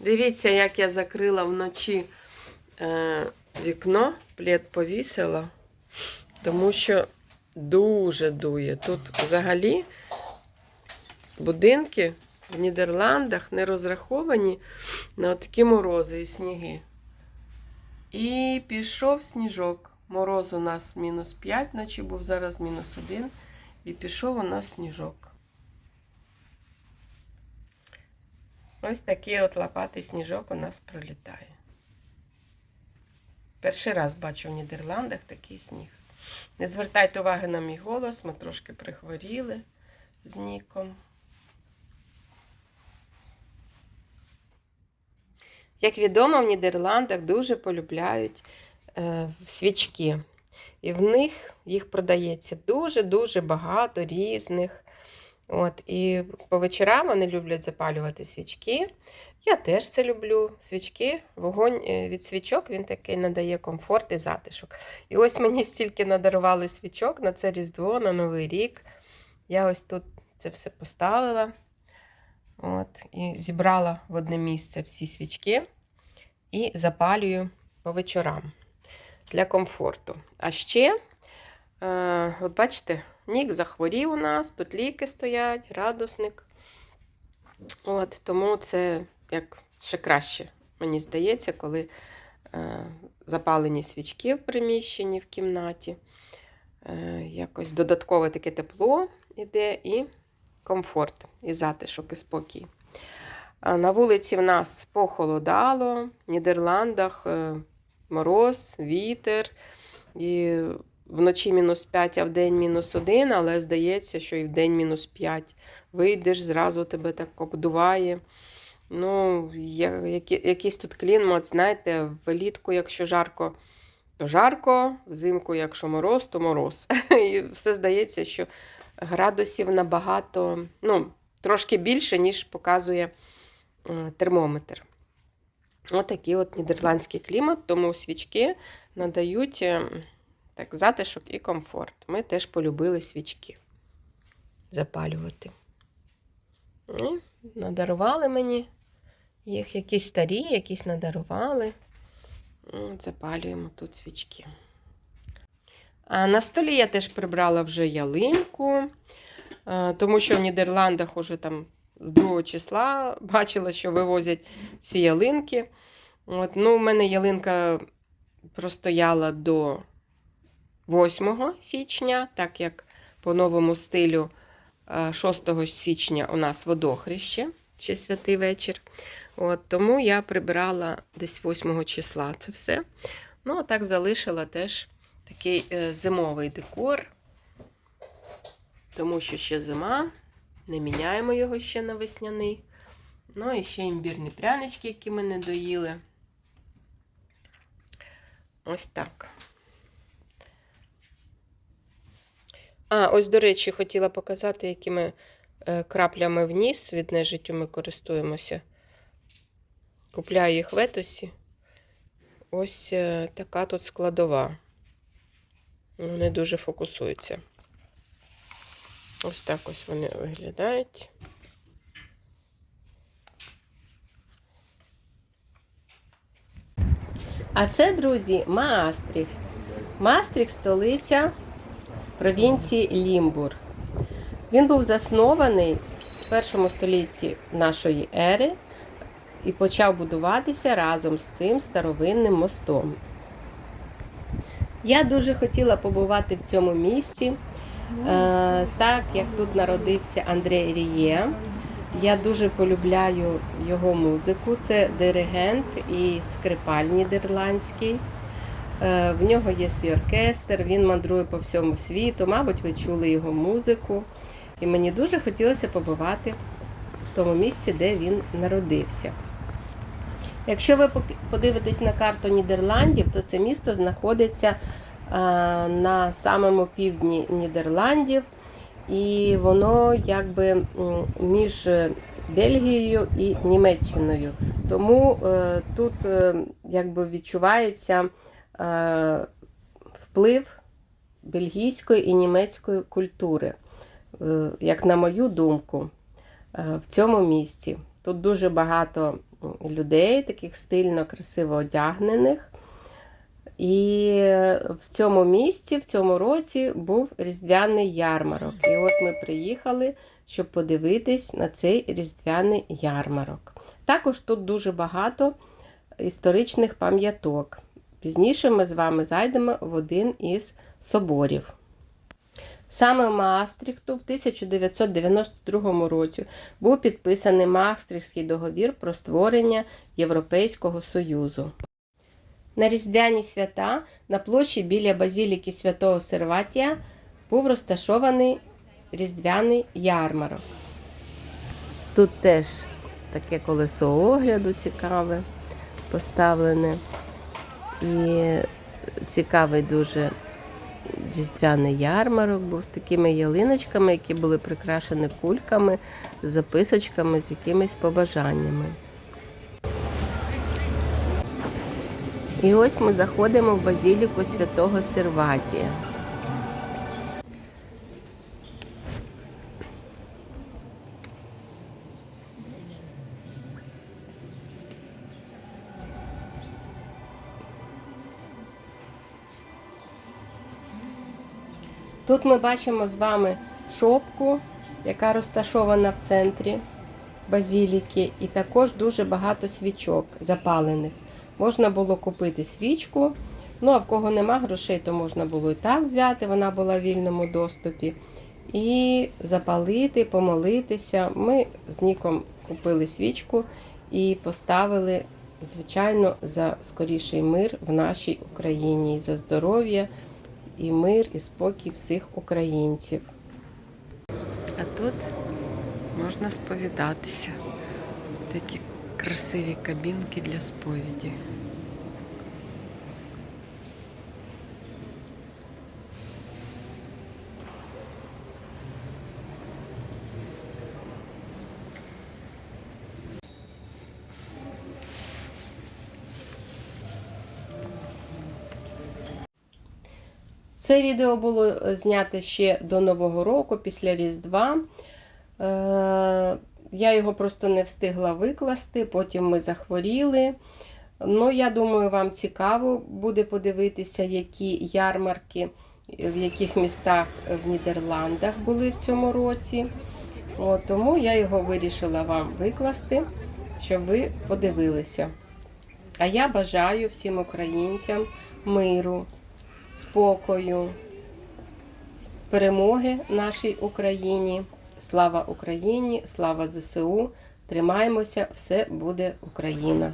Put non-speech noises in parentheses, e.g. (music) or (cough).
Дивіться, як я закрила вночі е, вікно, плед повісила, тому що дуже дує. Тут взагалі будинки в Нідерландах не розраховані на такі морози і сніги. І пішов сніжок. Мороз у нас мінус 5 вночі був, зараз мінус 1. І пішов у нас сніжок. Ось такий от лопатий сніжок у нас пролітає. Перший раз бачу в Нідерландах такий сніг. Не звертайте уваги на мій голос, ми трошки прихворіли з Ніком. Як відомо, в Нідерландах дуже полюбляють е, свічки. І в них їх продається дуже-дуже багато різних. От, і по вечорам вони люблять запалювати свічки. Я теж це люблю. Свічки, вогонь е, від свічок він такий надає комфорт і затишок. І ось мені стільки надарували свічок на це Різдво, на Новий рік. Я ось тут це все поставила. От, і зібрала в одне місце всі свічки і запалюю по вечорам для комфорту. А ще, е, от бачите, Нік захворів у нас, тут ліки стоять, градусник. От, тому це як ще краще, мені здається, коли е, запалені свічки в приміщенні, в кімнаті. Е, якось додаткове таке тепло іде і комфорт, і затишок, і спокій. На вулиці в нас похолодало, в Нідерландах е, мороз, вітер. І вночі мінус 5, а в день мінус 1, але здається, що і в день мінус 5. Вийдеш, зразу тебе так обдуває. Ну, я, які, якийсь тут клімат, знаєте, влітку, якщо жарко, то жарко, взимку, якщо мороз, то мороз. (laughs) І все здається, що градусів набагато, ну, трошки більше, ніж показує е, термометр. Отакий от нідерландський клімат, тому свічки надають е, так, затишок і комфорт. Ми теж полюбили свічки запалювати. І надарували мені їх якісь старі, якісь надарували. От Запалюємо тут свічки. А на столі я теж прибрала вже ялинку, е, тому що в Нідерландах уже там з 2 числа бачила, що вивозять всі ялинки. От, ну, У мене ялинка простояла до 8 січня, так як по новому стилю е, 6 січня у нас водохреще, ще святий вечір. От, тому я прибирала десь 8 числа це все. Ну, а так залишила теж такий е, зимовий декор, тому що ще зима, не міняємо його ще на весняний. Ну і ще імбірні прянички, які ми не доїли. Ось так. А, ось, до речі, хотіла показати, якими е, краплями в ніс від нежиттю ми користуємося. Купляю їх в етосі. Ось е, така тут складова. Вони дуже фокусуються. Ось так ось вони виглядають. А це, друзі, Маастріх. Маастріх столиця провінції Лімбур. Він був заснований в першому столітті нашої ери і почав будуватися разом з цим старовинним мостом. Я дуже хотіла побувати в цьому місці, е, так як тут народився Андрей Ріє. Я дуже полюбляю його музику. Це диригент і скрипаль нідерландський. Е, В нього є свій оркестр, він мандрує по всьому світу. Мабуть, ви чули його музику. І мені дуже хотілося побувати в тому місці, де він народився. Якщо ви подивитесь на карту Нідерландів, то це місто знаходиться е, на самому півдні Нідерландів, і воно якби між Бельгією і Німеччиною. Тому е, тут якби відчувається вплив бельгійської і німецької культури, е, як на мою думку, е, в цьому місці. Тут дуже багато людей, таких стильно, красиво одягнених. І в цьому місці, в цьому році був різдвяний ярмарок. І от ми приїхали, щоб подивитись на цей різдвяний ярмарок. Також тут дуже багато історичних пам'яток. Пізніше ми з вами зайдемо в один із соборів. Саме в Маастрихту в 1992 році був підписаний Маастрихтський договір про створення Європейського Союзу. На Різдвяні свята на площі біля базіліки Святого Серватія був розташований різдвяний ярмарок. Тут теж таке колесо огляду цікаве поставлене. І цікавий дуже різдвяний ярмарок був з такими ялиночками, які були прикрашені кульками, записочками з якимись побажаннями. І ось ми заходимо в базіліку святого Серватія. Тут ми бачимо з вами шопку, яка розташована в центрі базіліки, і також дуже багато свічок запалених. Можна було купити свічку. Ну, а в кого нема грошей, то можна було і так взяти, вона була в вільному доступі. І запалити, помолитися. Ми з Ніком купили свічку і поставили, звичайно, за скоріший мир в нашій Україні, і за здоров'я, і мир, і спокій всіх українців. А тут можна сповідатися. Такі красиві кабінки для сповіді. Це відео було знято ще до Нового року, після Різдва. Е, Я його просто не встигла викласти, потім ми захворіли. Ну, я думаю, вам цікаво буде подивитися, які ярмарки, в яких містах в Нідерландах були в цьому році. От, тому я його вирішила вам викласти, щоб ви подивилися. А я бажаю всім українцям миру, спокою, перемоги нашій Україні. Слава Україні, слава ЗСУ! Тримаємося, все буде Україна!